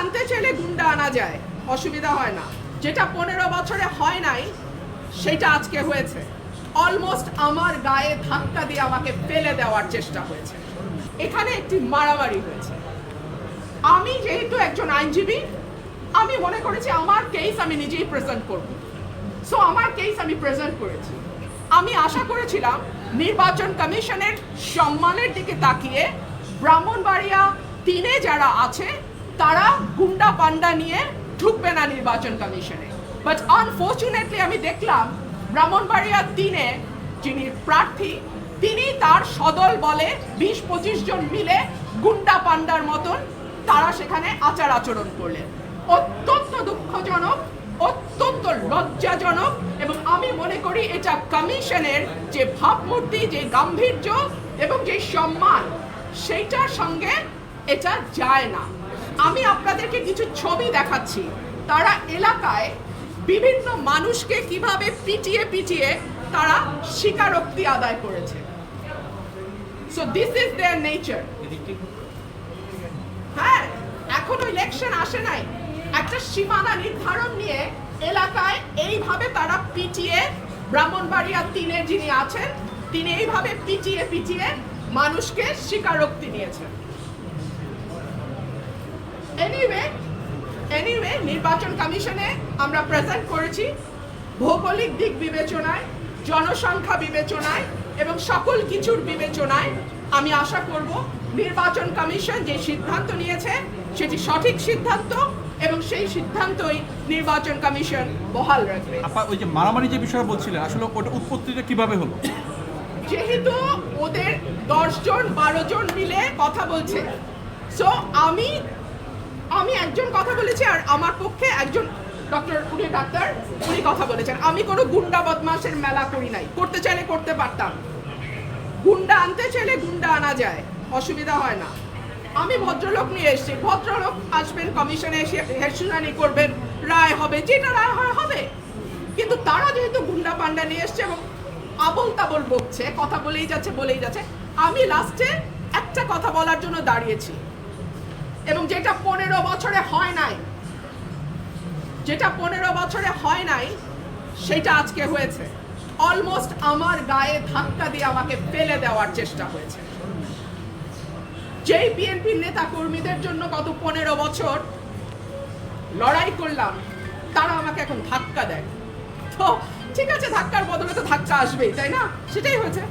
আনতে চাইলে গুন্ডা আনা যায়। অসুবিধা হয় না। যেটা পনেরো বছরে হয় নাই, সেটা আজকে হয়েছে। অলমোস্ট আমার গায়ে ধাক্কা দিয়ে আমাকে ফেলে দেওয়ার চেষ্টা হয়েছে। এখানে একটি মারামারি হয়েছে। আমি যেহেতু একজন আইনজীবী, আমি মনে করেছি আমার কেস আমি নিজেই প্রেজেন্ট করব। সো আমার কেস আমি প্রেজেন্ট করেছি। আমি আশা করেছিলাম নির্বাচন কমিশনের সম্মানের দিকে তাকিয়ে ব্রাহ্মণবাড়িয়া তিনে যারা আছে তারা গুন্ডা পান্ডা নিয়ে ঢুকবে না নির্বাচন কমিশনে। বাট আনফর্চুনেটলি আমি দেখলাম ব্রাহ্মণবাড়িয়ার তিনে যিনি প্রার্থী, তিনি তার সদল বলে বিশ পঁচিশ জন মিলে গুন্ডা পান্ডার মতন তারা সেখানে আচার আচরণ করলেন। অত্যন্ত দুঃখজনক, অত্যন্ত লজ্জাজনক এবং আমি মনে করি এটা কমিশনের যে ভাবমূর্তি, যে গাম্ভীর্য এবং যে সম্মান, সেইটার সঙ্গে এটা যায় না। আমি আপনাদেরকে কিছু ছবি দেখাচ্ছি। তারা এলাকায় বিভিন্ন মানুষকে কীভাবে পিটিয়ে পিটিয়ে তারা স্বীকারোক্তি আদায় করেছে। So this is their nature হ্যাঁ এখনও ইলেকশন আসে নাই। একটা সীমানা নির্ধারণ নিয়ে এলাকায় এইভাবে তারা পিটিয়ে, ব্রাহ্মণবাড়িয়া তিনের যিনি আছেন, তিনি এইভাবে পিটিয়ে পিটিয়ে মানুষকে স্বীকারোক্তি নিয়েছেন এনিওয়ে এনিওয়ে নির্বাচন কমিশনে আমরা প্রেজেন্ট করেছি ভৌগোলিক দিক বিবেচনায় জনসংখ্যা বিবেচনায় এবং সকল কিছুর বিবেচনায়। আমি আশা করব নির্বাচন কমিশন যে সিদ্ধান্ত নিয়েছে সেটি সঠিক সিদ্ধান্ত এবং সেই সিদ্ধান্তই নির্বাচন কমিশন বহাল রাখবে। আপা ওই যে মারামারি যে বিষয় বলছিলেন আসলে ওটা উৎপত্তিটা কীভাবে হলো? যেহেতু ওদের দশজন বারো জন মিলে কথা বলছে সো আমি আমি একজন কথা বলেছি আর আমার পক্ষে একজন ডক্টর, উনি ডাক্তার, উনি কথা বলেছেন। আমি কোনো গুন্ডা বদমাসের মেলা করি নাই। করতে চাইলে করতে পারতাম। গুন্ডা আনতে চাইলে গুন্ডা আনা যায়। অসুবিধা হয় না। আমি ভদ্রলোক নিয়ে এসেছি। ভদ্রলোক আসবেন, কমিশনে এসে হেডশুনানি করবেন। রায় হবে, যেটা রায় হয়, হবে। কিন্তু তারা যেহেতু গুন্ডা পান্ডা নিয়ে এসছে এবং আবল তাবল বকছে, কথা বলেই যাচ্ছে বলেই যাচ্ছে, আমি লাস্টে একটা কথা বলার জন্য দাঁড়িয়েছি। এবং যেটা পনেরো বছরে হয় নাই, যেটা পনেরো বছরে হয় নাই, সেটা আজকে হয়েছে। অলমোস্ট আমার গায়ে ধাক্কা দিয়ে আমাকে ফেলে দেওয়ার চেষ্টা হয়েছে। যেই বিএনপির নেতা কর্মীদের জন্য গত পনেরো বছর লড়াই করলাম, তারা আমাকে এখন ধাক্কা দেয়। তো ঠিক আছে, ধাক্কার বদলে তো ধাক্কা আসবেই, তাই না? সেটাই হয়েছে।